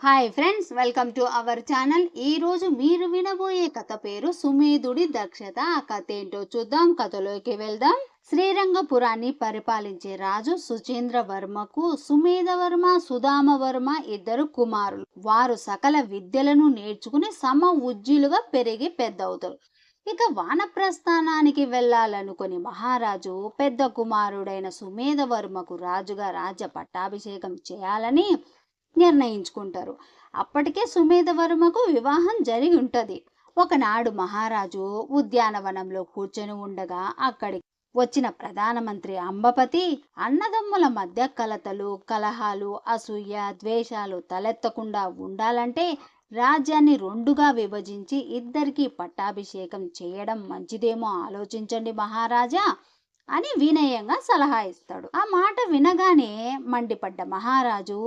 Hi friends welcome to our channel ఈ రోజు మీరు వినబోయే కథ పేరు సుమేధుడి దక్షత. ఆ కథ ఏంటో చూద్దాం. కథలోకి వెళ్దాం. శ్రీరంగపురాన్ని పరిపాలించే రాజు సుచేంద్ర వర్మకు సుమేధ వర్మ సుధామ వర్మ ఇద్దరు కుమారులు. వారు సకల విద్యలను నేర్చుకుని సమ ఉజ్జీలుగా పెరిగి పెద్దవుతారు. ఇక వానప్రస్థానానికి వెళ్ళాలనుకుని మహారాజు పెద్ద కుమారుడైన సుమేధ వర్మకు రాజుగా రాజ్య పట్టాభిషేకం చేయాలని నిర్ణయించుకుంటారు. అప్పటికే సుమేధ వర్మకు వివాహం జరిగి ఉంటుంది. ఒకనాడు మహారాజు ఉద్యానవనంలో కూర్చొని ఉండగా అక్కడికి వచ్చిన ప్రధానమంత్రి అంబపతి అన్నదమ్ముల మధ్య కలతలు కలహాలు అసూయ ద్వేషాలు తలెత్తకుండా ఉండాలంటే రాజ్యాన్ని రెండుగా విభజించి ఇద్దరికి పట్టాభిషేకం చేయడం మంచిదేమో ఆలోచించండి మహారాజా అని వినయంగా సలహా ఇస్తాడు. ఆ మాట వినగానే మండిపడ్డ మహారాజు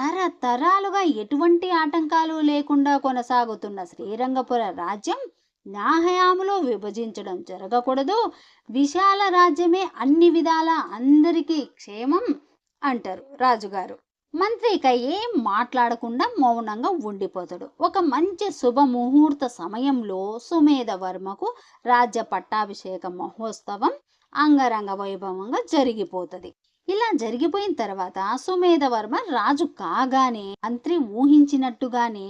తరతరాలుగా ఎటువంటి ఆటంకాలు లేకుండా కొనసాగుతున్న శ్రీరంగపుర రాజ్యం నా విభజించడం జరగకూడదు. విశాల రాజ్యమే అన్ని విధాల అందరికీ క్షేమం అంటారు రాజుగారు. మంత్రి ఇక ఏం మాట్లాడకుండా మౌనంగా ఉండిపోతాడు. ఒక మంచి శుభ ముహూర్త సమయంలో సుమేధ వర్మకు రాజ్య పట్టాభిషేక మహోత్సవం అంగరంగ వైభవంగా జరిగిపోతుంది. ఇలా జరిగిపోయిన తర్వాత సుమేధవర్మ రాజు కాగానే మంత్రి ఊహించినట్టుగానే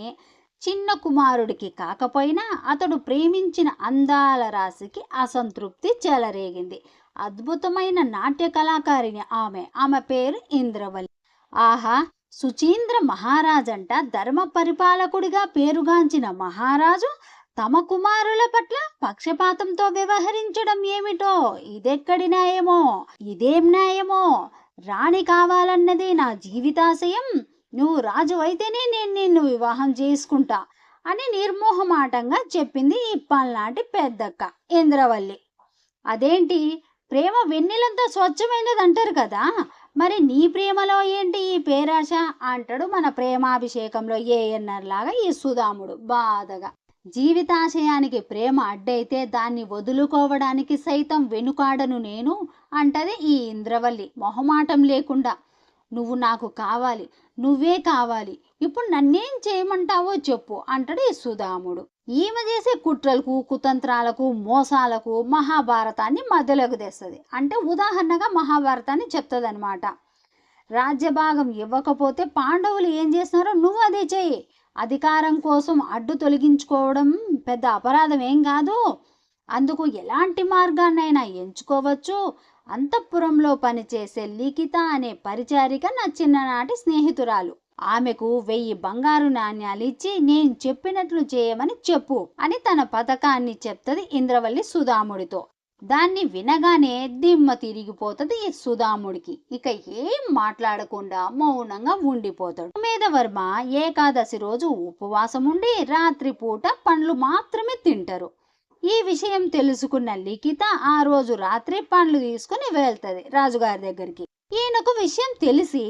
చిన్న కుమారుడికి కాకపోయినా అతడు ప్రేమించిన అందాల రాశికి అసంతృప్తి చెలరేగింది. అద్భుతమైన నాట్య కళాకారిణి ఆమె. ఆమె పేరు ఇంద్రవల్లి. ఆహా! సుచీంద్ర మహారాజంట ధర్మ పరిపాలకుడిగా పేరుగాంచిన మహారాజు తమ కుమారుల పట్ల పక్షపాతంతో వ్యవహరించడం ఏమిటో ఇదెక్కడి న్యాయమో ఇదేం న్యాయమో? రాణి కావాలన్నది నా జీవితాశయం. నువ్వు రాజు అయితేనే నేను నిన్ను వివాహం చేసుకుంటా అని నిర్మోహమాటంగా చెప్పింది ఇప్పల్నాటి పెద్దక్క ఇంద్రవల్లి. అదేంటి? ప్రేమ వెన్నెలంతా స్వచ్ఛమైనది అంటారు కదా? మరి నీ ప్రేమలో ఏంటి ఈ పేరాశ? అంటాడు మన ప్రేమాభిషేకంలో ఏఎన్ఆర్ లాగా ఈ సుధాముడు బాధగా. జీవితాశయానికి ప్రేమ అడ్డైతే దాన్ని వదులుకోవడానికి సైతం వెనుకాడను నేను అంటది ఈ ఇంద్రవల్లి. మొహమాటం లేకుండా నువ్వు నాకు కావాలి నువ్వే కావాలి ఇప్పుడు నన్నేం చేయమంటావో చెప్పు అంటాడు ఈ సుధాముడు. ఈమె చేసే కుట్రలకు కుతంత్రాలకు మోసాలకు మహాభారతాన్ని మధ్యలోకి తెస్తుంది. అంటే ఉదాహరణగా మహాభారతాన్ని చెప్తుంది రాజ్యభాగం ఇవ్వకపోతే పాండవులు ఏం చేస్తున్నారో నువ్వు అదే చెయ్యి. అధికారం కోసం అడ్డు తొలగించుకోవడం పెద్ద అపరాధం ఏం కాదు. అందుకు ఎలాంటి మార్గాన్నైనా ఎంచుకోవచ్చు. అంతఃపురంలో పనిచేసే లిఖిత అనే పరిచారిక నా చిన్ననాటి స్నేహితురాలు. ఆమెకు వెయ్యి బంగారు నాణ్యాలు ఇచ్చి నేను చెప్పినట్లు చేయమని చెప్పు అని తన పథకాన్ని చెప్తది ఇంద్రవల్లి సుధాముడితో. దాన్ని వినగానే దిమ్మ తిరిగిపోతుంది సుధాముడికి. ఇక ఏం మాట్లాడకుండా మౌనంగా ఉండిపోతాడు. మేధవర్మ ఏకాదశి రోజు ఉపవాసం ఉండి రాత్రిపూట పండ్లు మాత్రమే తింటారు. ఈ విషయం తెలుసుకున్న లిఖిత ఆ రోజు రాత్రి పండ్లు తీసుకుని వెళ్తుంది రాజుగారి దగ్గరికి. ఈయనకు విషయం తెలిసి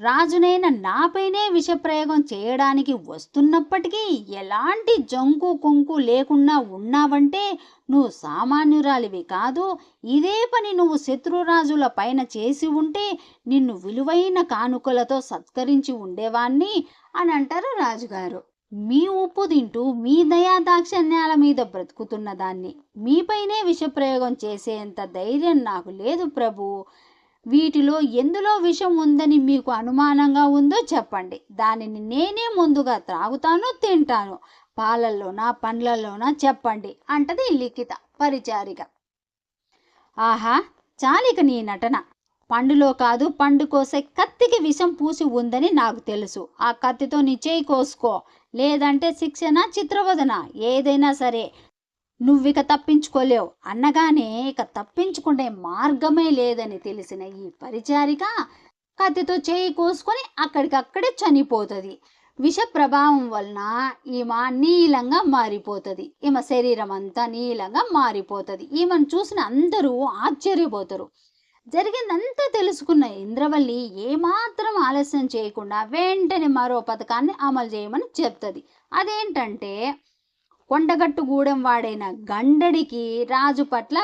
రాజునైన నాపైనే విషప్రయోగం చేయడానికి వస్తున్నప్పటికీ ఎలాంటి జంకు కొంకు లేకుండా ఉన్నావంటే నువ్వు సామాన్యురాలివి కాదు. ఇదే పని నువ్వు శత్రురాజుల పైన చేసి ఉంటే నిన్ను విలువైన కానుకలతో సత్కరించి ఉండేవాణ్ణి అని అంటారు రాజుగారు. మీ ఉప్పు తింటూ మీ దయా దాక్షణ్యాల మీద బ్రతుకుతున్న దాన్ని. మీపైనే విషప్రయోగం చేసేంత ధైర్యం నాకు లేదు ప్రభు. వీటిలో ఎందులో విషం ఉందని మీకు అనుమానంగా ఉందో చెప్పండి. దానిని నేనే ముందుగా త్రాగుతాను తింటాను. పాలల్లోనా పండ్లలోనా చెప్పండి అంటది లిఖిత పరిచారిక. ఆహా చాలిక నీ నటన. పండులో కాదు పండు కోసే కత్తికి విషం పూసి ఉందని నాకు తెలుసు. ఆ కత్తితో నీ చేయి కోసుకో. లేదంటే శిక్షణ చిత్రవదన? ఏదైనా సరే నువ్విక తప్పించుకోలేవు. అన్నగానే ఇక తప్పించుకునే మార్గమే లేదని తెలిసిన ఈ పరిచారిక కత్తితో చేయి కోసుకొని అక్కడికక్కడే చనిపోతుంది. విష ప్రభావం వలన ఈమె నీలంగా మారిపోతుంది. ఈమె శరీరం అంతా నీలంగా మారిపోతుంది. ఈమెను చూసిన అందరూ ఆశ్చర్యపోతారు. జరిగిందంతా తెలుసుకున్న ఇంద్రవల్లి ఏమాత్రం ఆలస్యం చేయకుండా వెంటనే మరో పథకాన్ని అమలు చేయమని చెప్తుంది. అదేంటంటే కొండగట్టుగూడెం వాడైన గండడికి రాజు పట్ల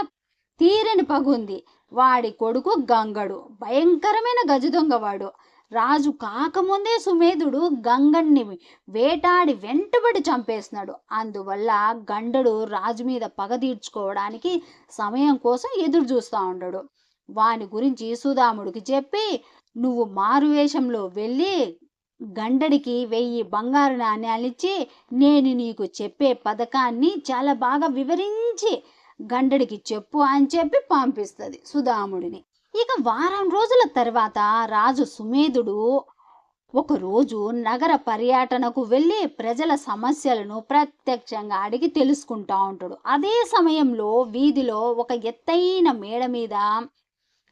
తీరని పగుంది. వాడి కొడుకు గంగడు. భయంకరమైన గజ దొంగవాడు రాజు కాకముందే సుమేధుడు గంగణ్ణి వేటాడి వెంటబడి చంపేస్తున్నాడు అందువల్ల గండడు రాజు మీద పగ తీర్చుకోవడానికి సమయం కోసం ఎదురు చూస్తూ ఉంటాడు వాని గురించి సుధాముడికి చెప్పి నువ్వు మారువేషంలో వెళ్ళి గండడికి వెయ్యి బంగారు నాణ్యాలిచ్చి నేను నీకు చెప్పే పథకాన్ని చాలా బాగా వివరించి గండడికి చెప్పు అని చెప్పి పంపిస్తుంది సుధాముడిని. ఇక వారం రోజుల తర్వాత రాజు సుమేధుడు ఒకరోజు నగర పర్యటనకు వెళ్ళి ప్రజల సమస్యలను ప్రత్యక్షంగా అడిగి తెలుసుకుంటా ఉంటాడు. అదే సమయంలో వీధిలో ఒక ఎత్తైన మేడ మీద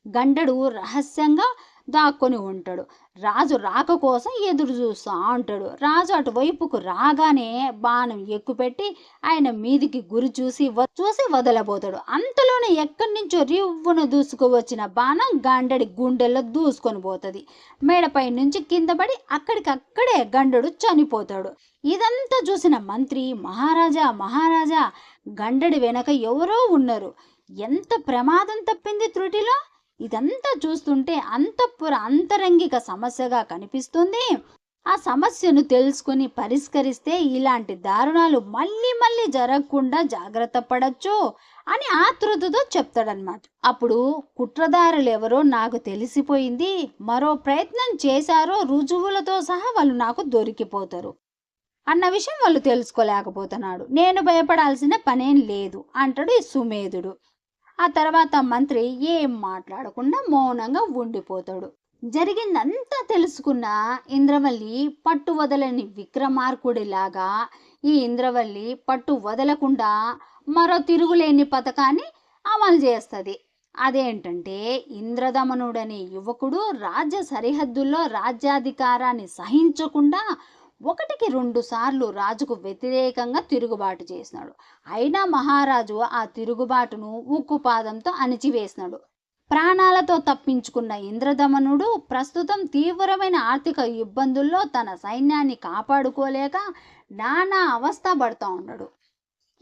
గండడు రహస్యంగా దాక్కొని ఉంటాడు. రాజు రాక కోసం ఎదురు చూస్తూ ఉంటాడు రాజు అటువైపుకు రాగానే బాణం ఎక్కుపెట్టి ఆయన మీదికి గురి చూసి వ- చూసి వదలబోతాడు. అంతలోనే ఎక్కడి నుంచో రివ్వున దూసుకువచ్చిన బాణం గండడి గుండెల్లో దూసుకొని పోతుంది. మేడపై నుంచి కింద పడి అక్కడికక్కడే గండడు చనిపోతాడు. ఇదంతా చూసిన మంత్రి మహారాజా మహారాజా గండడి వెనక ఎవరో ఉన్నారు. ఎంత ప్రమాదం తప్పింది త్రుటిలో? ఇదంతా చూస్తుంటే అంతఃపుర అంతరంగిక సమస్యగా కనిపిస్తుంది. ఆ సమస్యను తెలుసుకొని పరిష్కరిస్తే ఇలాంటి దారుణాలు మళ్ళీ మళ్ళీ జరగకుండా జాగ్రత్త పడచ్చు అని ఆతృతతో చెప్తాడనమాట అప్పుడు కుట్రదారులు ఎవరో నాకు తెలిసిపోయింది. మరో ప్రయత్నం చేశారో రుజువులతో సహా వాళ్ళు నాకు దొరికిపోతారు అన్న విషయం వాళ్ళు తెలుసుకోలేకపోతున్నాడు. నేను భయపడాల్సిన పనేం లేదు అంటాడు ఈ సుమేధుడు. ఆ తర్వాత మంత్రి ఏం మాట్లాడకుండా మౌనంగా ఉండిపోతాడు. జరిగిందంతా తెలుసుకున్న ఇంద్రవల్లి పట్టు వదలని విక్రమార్కుడిలాగా ఈ ఇంద్రవల్లి పట్టు వదలకుండా మరో తిరుగులేని పథకాన్ని అమలు చేస్తుంది. అదేంటంటే ఇంద్రదమనుడనే యువకుడు రాజ్య సరిహద్దుల్లో రాజ్యాధికారాన్ని సహించకుండా ఒకటికి రెండు సార్లు రాజుకు వ్యతిరేకంగా తిరుగుబాటు చేసినాడు. అయినా మహారాజు ఆ తిరుగుబాటును ఉక్కుపాదంతో అణిచివేసినాడు. ప్రాణాలతో తప్పించుకున్న ఇంద్రదమనుడు ప్రస్తుతం తీవ్రమైన ఆర్థిక ఇబ్బందుల్లో తన సైన్యాన్ని కాపాడుకోలేక నానా అవస్థ పడుతూ ఉన్నాడు.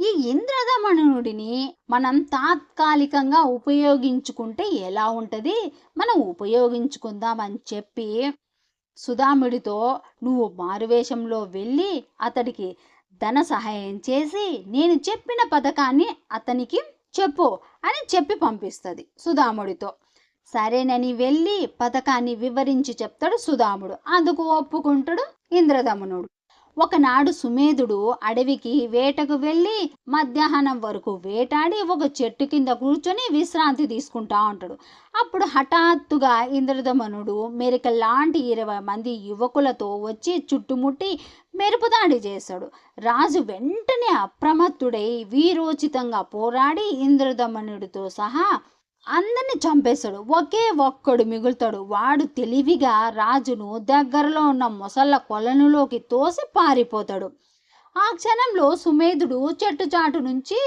ఈ ఇంద్రదమనుడిని మనం తాత్కాలికంగా ఉపయోగించుకుంటే ఎలా ఉంటుంది? మనం ఉపయోగించుకుందామని చెప్పి సుధాముడితో నువ్వు మారువేషంలో వెళ్ళి అతడికి ధన సహాయం చేసి నేను చెప్పిన పథకాన్ని అతనికి చెప్పు అని చెప్పి పంపిస్తుంది సుధాముడితో. సరేనని వెళ్ళి పథకాన్ని వివరించి చెప్తాడు సుధాముడు. అందుకు ఒప్పుకుంటాడు ఇంద్రదమనుడు ఒకనాడు సుమేధుడు అడవికి వేటకు వెళ్ళి మధ్యాహ్నం వరకు వేటాడి ఒక చెట్టు కింద కూర్చొని విశ్రాంతి తీసుకుంటా ఉంటాడు. అప్పుడు హఠాత్తుగా ఇంద్రదమనుడు మెరిక లాంటి ఇరవై మంది యువకులతో వచ్చి చుట్టుముట్టి మెరుపుదాడి చేశాడు. రాజు వెంటనే అప్రమత్తుడై వీరోచితంగా పోరాడి ఇంద్రదమనుడితో సహా అందరిని చంపేశాడు ఒకే ఒక్కడు మిగులుతాడు. వాడు తెలివిగా రాజును దగ్గరలో ఉన్న మొసళ్ళ కొలనులోకి తోసి పారిపోతాడు. ఆ క్షణంలో సుమేధుడు చెట్టు చాటు నుంచి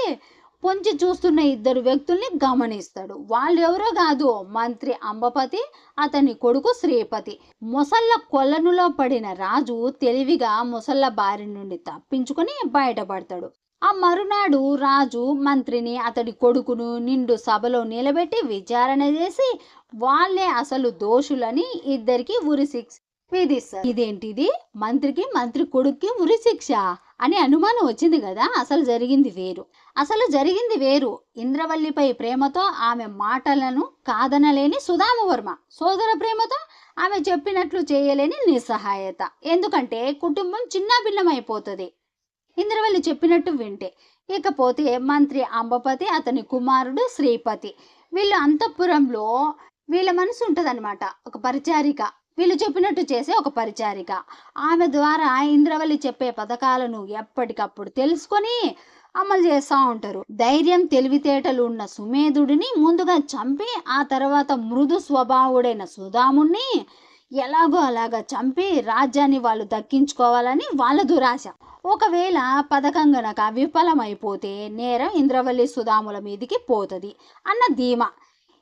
పొంచి చూస్తున్న ఇద్దరు వ్యక్తుల్ని గమనిస్తాడు. వాళ్ళు ఎవరో కాదు మంత్రి అంబపతి అతని కొడుకు శ్రీపతి. మొసళ్ళ కొలనులో పడిన రాజు తెలివిగా మొసళ్ళ బారి నుండి తప్పించుకొని బయటపడతాడు. ఆ మరునాడు రాజు మంత్రిని అతడి కొడుకును నిండు సభలో నిలబెట్టి విచారణ చేసి వాళ్ళే అసలు దోషులని ఇద్దరికి ఉరి శిక్ష విధిస్తారు. ఇదేంటిది? మంత్రికి మంత్రి కొడుక్కి ఉరి శిక్ష అని అనుమానం వచ్చింది కదా అసలు జరిగింది వేరు. అసలు జరిగింది వేరు. ఇంద్రవల్లిపై ప్రేమతో ఆమె మాటలను కాదనలేని సుధామవర్మ సోదర ప్రేమతో ఆమె చెప్పినట్లు చేయలేని నిస్సహాయత. ఎందుకంటే కుటుంబం చిన్న భిన్నమైపోతుంది ఇంద్రవల్లి చెప్పినట్టు వింటే. ఇకపోతే మంత్రి అంబపతి అతని కుమారుడు శ్రీపతి. వీళ్ళు అంతఃపురంలో వీళ్ళ మనసు ఉంటుందన్నమాట. ఒక పరిచారిక. వీళ్ళు చెప్పినట్టు చేసే ఒక పరిచారిక. ఆమె ద్వారా ఇంద్రవల్లి చెప్పే పథకాలను ఎప్పటికప్పుడు తెలుసుకొని అమలు చేస్తూ ఉంటారు. ధైర్యం తెలివితేటలు ఉన్న సుమేధుడిని ముందుగా చంపి ఆ తర్వాత మృదు స్వభావుడైన సుధాముణ్ణి ఎలాగో అలాగా చంపి రాజ్యాన్ని వాళ్ళు దక్కించుకోవాలని వాళ్ళ దురాశ. ఒకవేళ పథకం గనక విఫలమైపోతే నేరం ఇంద్రవల్లి సుధాముల మీదికి పోతుంది అన్న ధీమా.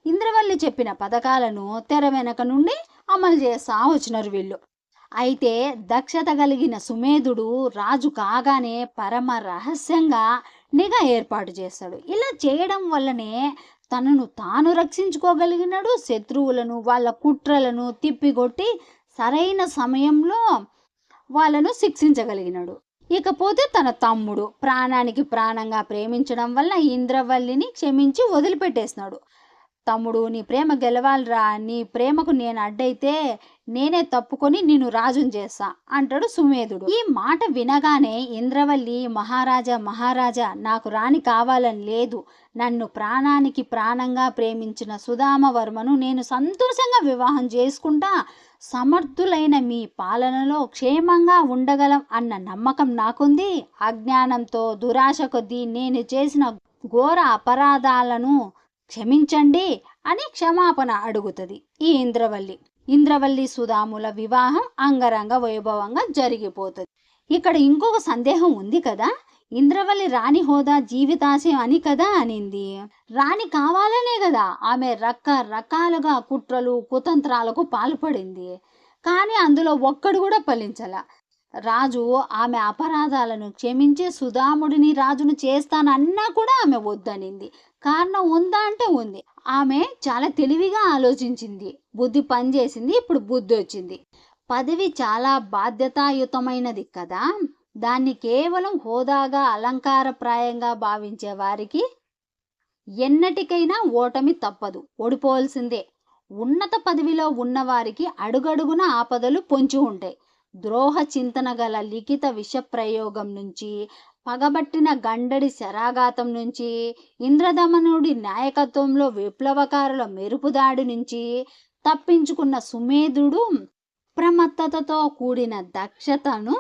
ఇంద్రవల్లి చెప్పిన పథకాలను తెర వెనక నుండి అమలు చేస్తా వచ్చినారు వీళ్ళు. అయితే దక్షత కలిగిన సుమేధుడు రాజు కాగానే పరమ రహస్యంగా నిఘా ఏర్పాటు చేస్తాడు. ఇలా చేయడం వల్లనే తనను తాను రక్షించుకోగలిగినాడు. శత్రువులను వాళ్ళ కుట్రలను తిప్పికొట్టి సరైన సమయంలో వాళ్ళను శిక్షించగలిగినాడు. ఇకపోతే తన తమ్ముడు ప్రాణానికి ప్రాణంగా ప్రేమించడం వల్ల ఇంద్రవల్లిని క్షమించి వదిలిపెట్టేసినాడు. తమ్ముడు నీ ప్రేమ గెలవాలిరా నీ ప్రేమకు నేను అడ్డైతే నేనే తప్పుకొని నిన్ను రాజుని చేస్తా అంటాడు సుమేధుడు. ఈ మాట వినగానే ఇంద్రవల్లి మహారాజా మహారాజా నాకు రాణి కావాలని లేదు. నన్ను ప్రాణానికి ప్రాణంగా ప్రేమించిన సుధామవర్మను నేను సంతోషంగా వివాహం చేసుకుంటా సమర్థులైన మీ పాలనలో క్షేమంగా ఉండగలం అన్న నమ్మకం నాకుంది. అజ్ఞానంతో దురాశ కొద్దీ నేను చేసిన ఘోర అపరాధాలను క్షమించండి అని క్షమాపణ అడుగుతుంది. ఈ ఇంద్రవల్లి. ఇంద్రవల్లి సుధాముల వివాహం అంగరంగ వైభవంగా జరిగిపోతుంది. ఇక్కడ ఇంకొక సందేహం ఉంది కదా? ఇంద్రవల్లి రాణి హోదా జీవితాశయం అని కదా అనింది. రాణి కావాలనే కదా. ఆమె రకరకాలుగా కుట్రలు కుతంత్రాలకు పాల్పడింది. కానీ అందులో ఒక్కడు కూడా ఫలించల. రాజు ఆమె అపరాధాలను క్షమించి సుధాముడిని రాజును చేస్తానన్నా కూడా ఆమె వద్దనింది. కారణం ఉందా అంటే ఉంది. ఆమె చాలా తెలివిగా ఆలోచించింది. బుద్ధి పనిచేసింది. ఇప్పుడు బుద్ధి వచ్చింది. పదవి చాలా బాధ్యతాయుతమైనది కదా. దాన్ని కేవలం హోదాగా అలంకారప్రాయంగా భావించే వారికి ఎన్నటికైనా ఓటమి తప్పదు. ఓడిపోవాల్సిందే. ఉన్నత పదవిలో ఉన్నవారికి అడుగడుగున ఆపదలు పొంచి ఉంటాయి. ద్రోహ చింతన గల లిఖిత విషప్రయోగం నుంచి పగబట్టిన గండడి శరాఘాతం నుంచి ఇంద్రదమనుడి నాయకత్వంలో విప్లవకారుల మెరుపుదాడి నుంచి తప్పించుకున్న సుమేధుడు ప్రమత్తతతో కూడిన దక్షతను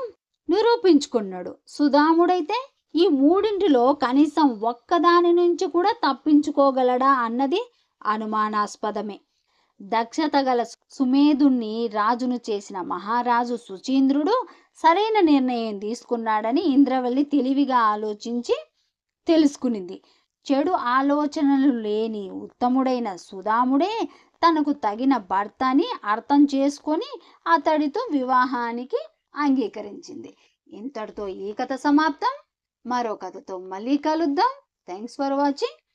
నిరూపించుకున్నాడు. సుధాముడైతే ఈ మూడింటిలో కనీసం ఒక్కదాని నుంచి కూడా తప్పించుకోగలడా అన్నది అనుమానాస్పదమే. దక్షత గల సుమేధుణ్ణి రాజును చేసిన మహారాజు సుచీంద్రుడు సరైన నిర్ణయం తీసుకున్నాడని ఇంద్రవల్లి తెలివిగా ఆలోచించి తెలుసుకునింది. చెడు ఆలోచనలు లేని ఉత్తముడైన సుధాముడే తనకు తగిన భర్తని అర్థం చేసుకొని అతడితో వివాహానికి అంగీకరించింది. ఇంతటితో ఈ కథ సమాప్తం. మరో కథతో మళ్ళీ కలుద్దాం. Thanks for watching.